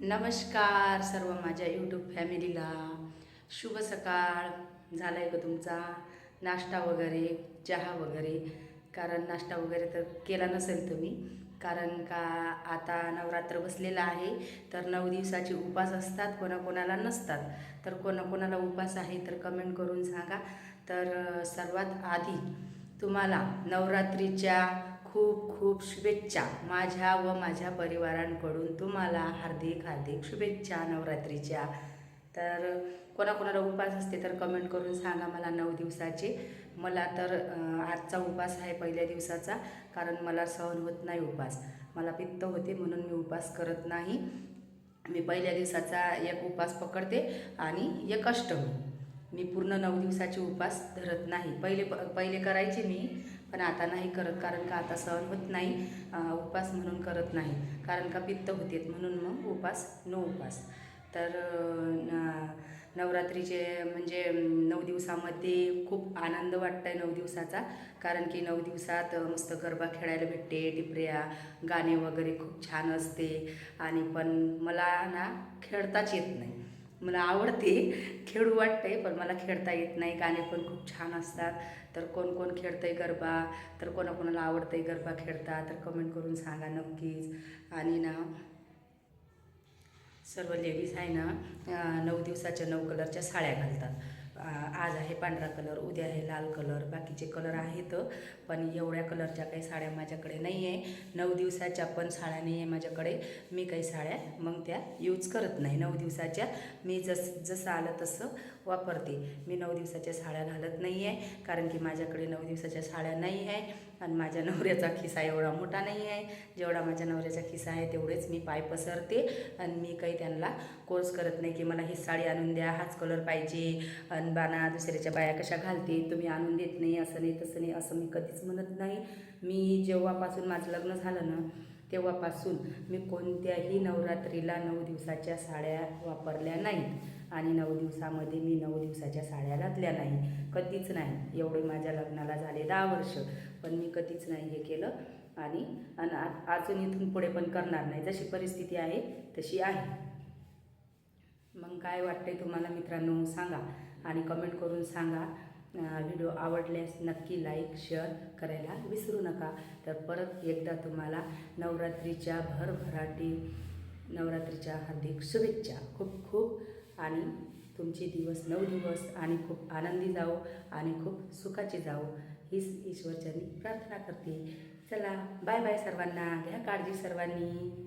नमस्कार सर्व माझ्या यूट्यूब फॅमिलीला. शुभ सकाळ. झाला आहे का तुमचा? नाश्ता वगैरे चहा वगैरे? कारण नाश्ता वगैरे तर केला नसेल तुम्ही. कारण का आता नवरात्र बसलेला आहे तर नऊ दिवसाचे उपास असतात कोणाकोणाला नसतात. तर कोणाकोणाला उपास आहे तर कमेंट करून सांगा. तर सर्वात आधी तुम्हाला नवरात्रीच्या खूप खूप शुभेच्छा माझ्या व माझ्या परिवारांकडून तुम्हाला हार्दिक हार्दिक शुभेच्छा नवरात्रीच्या. तर कोणाकोणाला उपास असते तर कमेंट करून सांगा मला नऊ दिवसाचे. मला तर आजचा उपास आहे पहिल्या दिवसाचा कारण मला सहन होत नाही उपास. मला पित्त होते म्हणून मी उपास करत नाही. मी पहिल्या दिवसाचा एक उपास पकडते आणि एक अष्टमी. मी पूर्ण नऊ दिवसाचे उपास धरत नाही. पहिले प पहिले करायचे मी पण आता नाही करत कारण का आता सहन होत नाही उपवास उपास म्हणून करत नाही. कारण का पित्त होते म्हणून मग उपास नो उपास. तर नवरात्रीचे म्हणजे नऊ दिवसामध्ये खूप आनंद वाटत आहे नऊ दिवसाचा. कारण की नऊ दिवसात मस्त गरबा खेळायला भेटते टिपऱ्या गाणे वगैरे खूप छान असते. आणि पण मला ना खेळताच येत नाही. मला आवडते. खेळू वाटते पण मला खेळता येत नाही. गाणे पण खूप छान असतात. तर कोण कोण खेळतंय गरबा तर कोणाकोणाला आवडतंय गरबा खेळता तर कमेंट करून सांगा नक्कीच. आणि ना सर्व लेडीज आहे ना नऊ दिवसाच्या नऊ कलरच्या साड्या घालतात. आज आहे पांढरा कलर उद्या आहे लाल कलर बाकीचे कलर आहेत पण एवढ्या कलरच्या काही साड्या माझ्याकडे नाही आहे नऊ दिवसाच्या पण साड्या नाही आहे माझ्याकडे. मी काही साड्या मग त्या यूज करत नाही. नऊ दिवसाच्या मी जस जसं आलं तसं वापरते. मी नऊ दिवसाच्या साड्या घालत नाही आहे कारण की माझ्याकडे नऊ दिवसाच्या साड्या नाही आहे आणि माझ्या नवऱ्याचा खिसा एवढा मोठा नाही आहे जेवढा माझ्या नवऱ्याचा खिसा आहे तेवढेच मी पाय पसरते आणि मी काही त्यांना कोर्स करत नाही की मला ही साडी आणून द्या हाच कलर पाहिजे आणि बाना दुसऱ्याच्या बाया कशा घालते तुम्ही आणून देत नाही असं नाही तसं नाही असं मी कधीच म्हणत नाही. मी जेव्हापासून माझं लग्न झालं ना तेव्हापासून मी कोणत्याही नवरात्रीला नऊ दिवसाच्या साड्या वापरल्या नाहीत. आणि नऊ दिवसामध्ये मी नऊ दिवसाच्या साड्या घातल्या नाही. कधीच नाही. एवढे माझ्या लग्नाला झाले दहा वर्ष. पण मी कधीच नाही हे केलं. आणि आणि अजून इथून पुढे पण करणार नाही. जशी परिस्थिती आहे तशी आहे. मग काय वाटते तुम्हाला मित्रांनो? सांगा. आणि कमेंट करून सांगा. व्हिडिओ आवडल्यास नक्की लाईक शेअर करायला विसरू नका. तर परत एकदा तुम्हाला नवरात्रीच्या भरभराटी नवरात्रीच्या हार्दिक शुभेच्छा. खूप खूप आणि तुमचे दिवस नऊ दिवस आणि खूप आनंदी जाओ आणि खूप सुखाचे जाओ हीच ईश्वरचरणी प्रार्थना करते. चला बाय बाय सर्वांना. घ्या काळजी सर्वांनी.